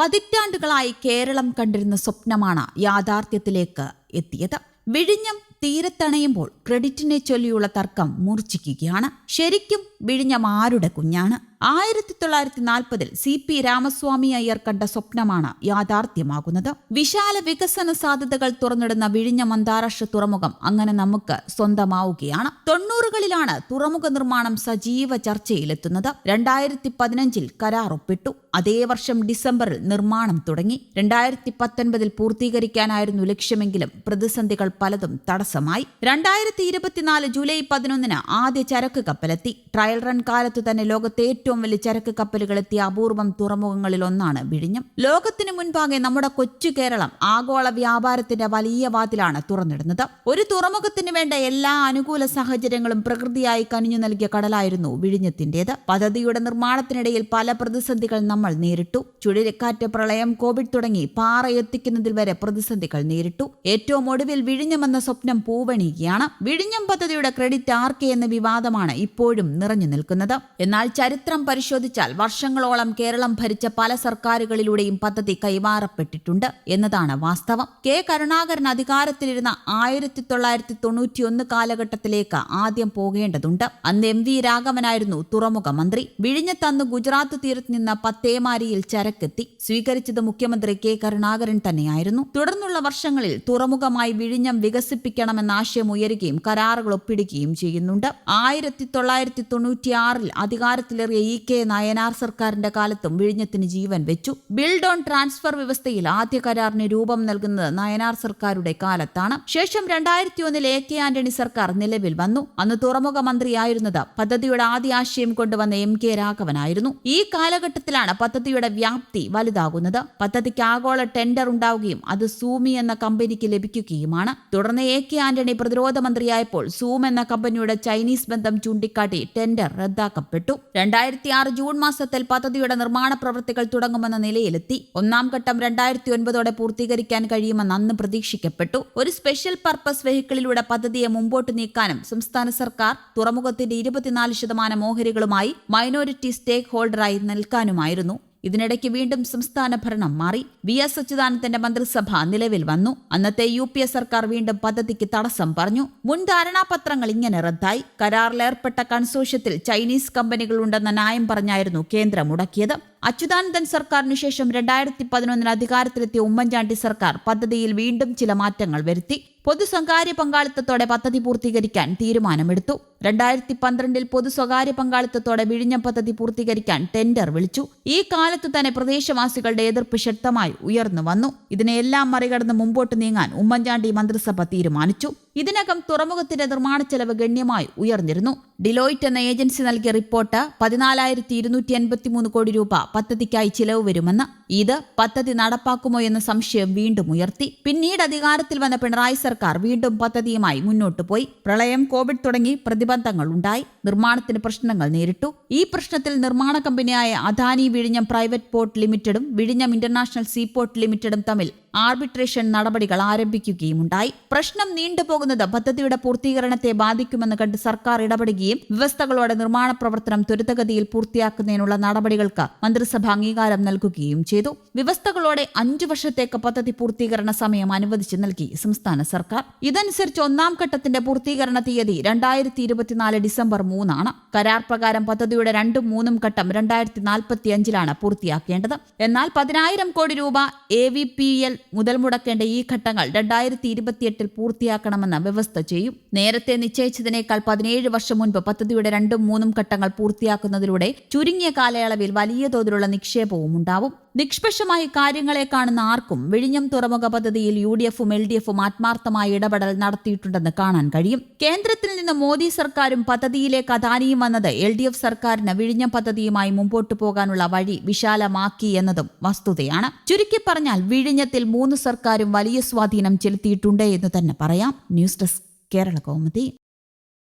പതിറ്റാണ്ടുകളായി കേരളം കണ്ടിരുന്ന സ്വപ്നമാണ് യാഥാർത്ഥ്യത്തിലേക്ക് എത്തിയത്. വിഴിഞ്ഞം തീരത്തണയുമ്പോൾ ക്രെഡിറ്റിനെ ചൊല്ലിയുള്ള തർക്കം മൂർച്ഛിക്കുകയാണ്. ശരിക്കും വിഴിഞ്ഞം ആരുടെ കുഞ്ഞാണ്? ആയിരത്തി തൊള്ളായിരത്തി നാൽപ്പതിൽ സി പി രാമസ്വാമി അയ്യർ കണ്ട സ്വപ്നമാണ് യാഥാർത്ഥ്യമാകുന്നത്. വിശാല വികസന സാധ്യതകൾ തുറന്നിടുന്ന വിഴിഞ്ഞം അന്താരാഷ്ട്ര തുറമുഖം അങ്ങനെ നമുക്ക് സ്വന്തമാവുകയാണ്. തൊണ്ണൂറുകളിലാണ് തുറമുഖ നിർമ്മാണം സജീവ ചർച്ചയിലെത്തുന്നത്. രണ്ടായിരത്തി പതിനഞ്ചിൽ കരാർ ഒപ്പിട്ടു അതേ വർഷം ഡിസംബറിൽ നിർമ്മാണം തുടങ്ങി. രണ്ടായിരത്തി പത്തൊൻപതിൽ പൂർത്തീകരിക്കാനായിരുന്നു ലക്ഷ്യമെങ്കിലും പ്രതിസന്ധികൾ പലതും തടസ്സമായി. രണ്ടായിരത്തി ഇരുപത്തിനാല് ജൂലൈ പതിനൊന്നിന് ആദ്യ ചരക്ക് കപ്പലെത്തി. ട്രയൽ റൺ കാലത്ത് തന്നെ ലോകത്തെ ഏറ്റവും വലിയ ചരക്ക് കപ്പലുകൾ എത്തിയ അപൂർവം തുറമുഖങ്ങളിൽ ഒന്നാണ് വിഴിഞ്ഞം. ലോകത്തിന് മുൻപാകെ നമ്മുടെ കൊച്ചു കേരളം ആഗോള വ്യാപാരത്തിന്റെ വലിയ വാതിലാണ് തുറന്നിടുന്നത്. ഒരു തുറമുഖത്തിന് വേണ്ട എല്ലാ അനുകൂല സാഹചര്യങ്ങളും പ്രകൃതിയായി കനിഞ്ഞു നൽകിയ കടലായിരുന്നു വിഴിഞ്ഞത്തിന്റേത് പദ്ധതിയുടെ നിർമ്മാണത്തിനിടയിൽ പല പ്രതിസന്ധികൾ നമ്മൾ നേരിട്ടു. ചുഴലിക്കാറ്റ് പ്രളയം കോവിഡ് തുടങ്ങി പാറ എത്തിക്കുന്നതിൽ വരെ പ്രതിസന്ധികൾ നേരിട്ടു. ഏറ്റവും ഒടുവിൽ വിഴിഞ്ഞമെന്ന സ്വപ്നം പൂവണിയുകയാണ്. വിഴിഞ്ഞം പദ്ധതിയുടെ ക്രെഡിറ്റ് ആർക്കെ എന്ന വിവാദമാണ് ഇപ്പോഴും നിറഞ്ഞു നിൽക്കുന്നത്. എന്നാൽ ചരിത്രം പരിശോധിച്ചാൽ വർഷങ്ങളോളം കേരളം ഭരിച്ച പല സർക്കാരുകളിലൂടെയും പദ്ധതി കൈമാറപ്പെട്ടിട്ടുണ്ട് എന്നതാണ് വാസ്തവം. കെ കരുണാകരൻ അധികാരത്തിലിരുന്ന ആയിരത്തി തൊള്ളായിരത്തി തൊണ്ണൂറ്റിയൊന്ന് കാലഘട്ടത്തിലേക്ക് ആദ്യം പോകേണ്ടതുണ്ട്. അന്ന് എം വി രാഘവനായിരുന്നു തുറമുഖ മന്ത്രി. വിഴിഞ്ഞത്തന്ന് ഗുജറാത്ത് തീരത്ത് നിന്ന് പത്തേമാരിയിൽ ചരക്കെത്തി. സ്വീകരിച്ചത് മുഖ്യമന്ത്രി കെ കരുണാകരൻ തന്നെയായിരുന്നു. തുടർന്നുള്ള വർഷങ്ങളിൽ തുറമുഖമായി വിഴിഞ്ഞം വികസിപ്പിക്കണമെന്ന ആശയം ഉയരുകയും കരാറുകൾ ഒപ്പിടുകയും ചെയ്യുന്നുണ്ട്. ആയിരത്തി തൊള്ളായിരത്തി തൊണ്ണൂറ്റിയാറിൽ അധികാരത്തിലേറിയ കെ നയനാർ സർക്കാരിന്റെ കാലത്തും വിഴിഞ്ഞത്തിന് ജീവൻ വെച്ചു. ബിൽഡ് ഓൺ ട്രാൻസ്ഫർ വ്യവസ്ഥയിൽ ആദ്യ കരാറിന് രൂപം നൽകുന്നത് നയനാർ സർക്കാരുടെ കാലത്താണ്. ശേഷം രണ്ടായിരത്തി ഒന്നിൽ എ കെ ആന്റണി സർക്കാർ നിലവിൽ വന്നു. അന്ന് തുറമുഖ മന്ത്രിയായിരുന്നത് പദ്ധതിയുടെ ആദ്യ ആശയം കൊണ്ടുവന്ന എം കെ രാഘവനായിരുന്നു. ഈ കാലഘട്ടത്തിലാണ് പദ്ധതിയുടെ വ്യാപ്തി വലുതാകുന്നത്. പദ്ധതിക്ക് ആഗോള ടെൻഡർ ഉണ്ടാവുകയും അത് സൂമി എന്ന കമ്പനിക്ക് ലഭിക്കുകയുമാണ്. തുടർന്ന് എ കെ ആന്റണി പ്രതിരോധ മന്ത്രിയായപ്പോൾ സൂം എന്ന കമ്പനിയുടെ ചൈനീസ് ബന്ധം ചൂണ്ടിക്കാട്ടി ടെൻഡർ റദ്ദാക്കപ്പെട്ടു. രണ്ടായിരത്തി ആറ് ജൂൺ മാസത്തിൽ പദ്ധതിയുടെ നിർമ്മാണ പ്രവൃത്തികൾ തുടങ്ങുമെന്ന നിലയിലെത്തി. ഒന്നാം ഘട്ടം രണ്ടായിരത്തി ഒൻപതോടെ പൂർത്തീകരിക്കാൻ കഴിയുമെന്ന് അന്ന് പ്രതീക്ഷിക്കപ്പെട്ടു. ഒരു സ്പെഷ്യൽ പർപ്പസ് വെഹിക്കിളിലൂടെ പദ്ധതിയെ മുമ്പോട്ട് നീക്കാനും സംസ്ഥാന സർക്കാർ തുറമുഖത്തിന്റെ ഇരുപത്തിനാല് ശതമാനം ഓഹരികളുമായി മൈനോറിറ്റി സ്റ്റേക്ക് ഹോൾഡറായി നിൽക്കാനുമായിരുന്നു. ഇതിനിടയ്ക്ക് വീണ്ടും സംസ്ഥാന ഭരണം മാറി വി എസ് അച്യുതാനന്ദന്റെ മന്ത്രിസഭ നിലവിൽ വന്നു. അന്നത്തെ യു പി എ സർക്കാർ വീണ്ടും പദ്ധതിക്ക് തടസ്സം പറഞ്ഞു. മുൻ ധാരണാപത്രങ്ങൾ ഇങ്ങനെ റദ്ദായി. കരാറിലേർപ്പെട്ട കൺസോഷ്യത്തിൽ ചൈനീസ് കമ്പനികളുണ്ടെന്ന ന്യായം പറഞ്ഞായിരുന്നു കേന്ദ്രം മുടക്കിയത്. അച്യുതാനന്ദൻ സർക്കാരിനു ശേഷം രണ്ടായിരത്തി പതിനൊന്നിന് അധികാരത്തിലെത്തിയ ഉമ്മൻചാണ്ടി സർക്കാർ പദ്ധതിയിൽ വീണ്ടും ചില മാറ്റങ്ങൾ വരുത്തി. പൊതു സ്വകാര്യ പങ്കാളിത്തത്തോടെ പദ്ധതി പൂർത്തീകരിക്കാൻ തീരുമാനമെടുത്തു. രണ്ടായിരത്തി പന്ത്രണ്ടിൽ പൊതു സ്വകാര്യ പങ്കാളിത്തത്തോടെ വിഴിഞ്ഞം പദ്ധതി പൂർത്തീകരിക്കാൻ ടെൻഡർ വിളിച്ചു. ഈ കാലത്ത് തന്നെ പ്രദേശവാസികളുടെ എതിർപ്പ് ശക്തമായി ഉയർന്നു വന്നു. ഇതിനെല്ലാം മറികടന്ന് മുമ്പോട്ട് നീങ്ങാൻ ഉമ്മൻചാണ്ടി മന്ത്രിസഭ തീരുമാനിച്ചു. ഇതിനകം തുറമുഖത്തിന്റെ നിർമ്മാണ ചെലവ് ഗണ്യമായി ഉയർന്നിരുന്നു. ഡിലോയിറ്റ് എന്ന ഏജൻസി നൽകിയ റിപ്പോർട്ട് പതിനാലായിരത്തി ഇരുന്നൂറ്റി എൺപത്തിമൂന്ന് കോടി രൂപ പദ്ധതിക്കായി ചിലവ് വരുമെന്ന്. ഇത് പദ്ധതി നടപ്പാക്കുമോ എന്ന സംശയം വീണ്ടും ഉയർത്തി. പിന്നീട് അധികാരത്തിൽ വന്ന പിണറായി സർക്കാർ വീണ്ടും പദ്ധതിയുമായി മുന്നോട്ടു പോയി. പ്രളയം കോവിഡ് തുടങ്ങി പ്രതിബന്ധങ്ങൾ ഉണ്ടായി. നിർമ്മാണത്തിന് പ്രശ്നങ്ങൾ നേരിട്ടു. ഈ പ്രശ്നത്തിൽ നിർമ്മാണ കമ്പനിയായ അദാനി വിഴിഞ്ഞം പ്രൈവറ്റ് പോർട്ട് ലിമിറ്റഡും വിഴിഞ്ഞം ഇന്റർനാഷണൽ സീപോർട്ട് ലിമിറ്റഡും തമ്മിൽ ആർബിട്രേഷൻ നടപടികൾ ആരംഭിക്കുകയുമുണ്ടായി. പ്രശ്നം നീണ്ടുപോകുന്നത് പദ്ധതിയുടെ പൂർത്തീകരണത്തെ ബാധിക്കുമെന്ന് കണ്ട് സർക്കാർ ഇടപെടുകയും വ്യവസ്ഥകളോടെ നിർമ്മാണ പ്രവർത്തനം ത്വരിതഗതിയിൽ പൂർത്തിയാക്കുന്നതിനുള്ള നടപടികൾക്ക് മന്ത്രിസഭ അംഗീകാരം നൽകുകയും ചെയ്തു. വ്യവസ്ഥകളോടെ അഞ്ചു വർഷത്തേക്ക് പദ്ധതി പൂർത്തീകരണ സമയം അനുവദിച്ചു നൽകി സംസ്ഥാന സർക്കാർ. ഇതനുസരിച്ച് ഒന്നാം ഘട്ടത്തിന്റെ പൂർത്തീകരണ തീയതി രണ്ടായിരത്തി ഇരുപത്തിനാല് ഡിസംബർ മൂന്നാണ്. കരാർ പ്രകാരം പദ്ധതിയുടെ രണ്ടും മൂന്നും ഘട്ടം രണ്ടായിരത്തി നാൽപ്പത്തിയഞ്ചിലാണ് പൂർത്തിയാക്കേണ്ടത്. എന്നാൽ പതിനായിരം കോടി രൂപ എ വി പി എൽ മുതൽ മുടക്കേണ്ട ഈ ഘട്ടങ്ങൾ രണ്ടായിരത്തി ഇരുപത്തിയെട്ടിൽ പൂർത്തിയാക്കണമെന്ന വ്യവസ്ഥ ചെയ്യും. നേരത്തെ നിശ്ചയിച്ചതിനേക്കാൾ പതിനേഴ് വർഷം മുൻപ് പദ്ധതിയുടെ രണ്ടും മൂന്നും ഘട്ടങ്ങൾ പൂർത്തിയാക്കുന്നതിലൂടെ ചുരുങ്ങിയ കാലയളവിൽ വലിയ തോതിലുള്ള നിക്ഷേപവും ഉണ്ടാവും. നിഷ്പക്ഷമായി കാര്യങ്ങളെ കാണുന്ന ആർക്കും വിഴിഞ്ഞം തുറമുഖ പദ്ധതിയിൽ യു ഡി എഫും എൽ ഡി എഫും ആത്മാർത്ഥമായ ഇടപെടൽ നടത്തിയിട്ടുണ്ടെന്ന് കാണാൻ കഴിയും. കേന്ദ്രത്തിൽ നിന്ന് മോദി സർക്കാരും പദ്ധതിയിലേക്ക് കഥാനിയും വന്നത് എൽ ഡി എഫ് സർക്കാരിന് വിഴിഞ്ഞം പദ്ധതിയുമായി മുമ്പോട്ടു പോകാനുള്ള വഴി വിശാലമാക്കി എന്നതും വസ്തുതയാണ്. ചുരുക്കി പറഞ്ഞാൽ വിഴിഞ്ഞത്തിൽ മൂന്ന് സർക്കാരും വലിയ സ്വാധീനം ചെലുത്തിയിട്ടുണ്ട് എന്ന് തന്നെ പറയാം. News desk Kerala Kaumudi.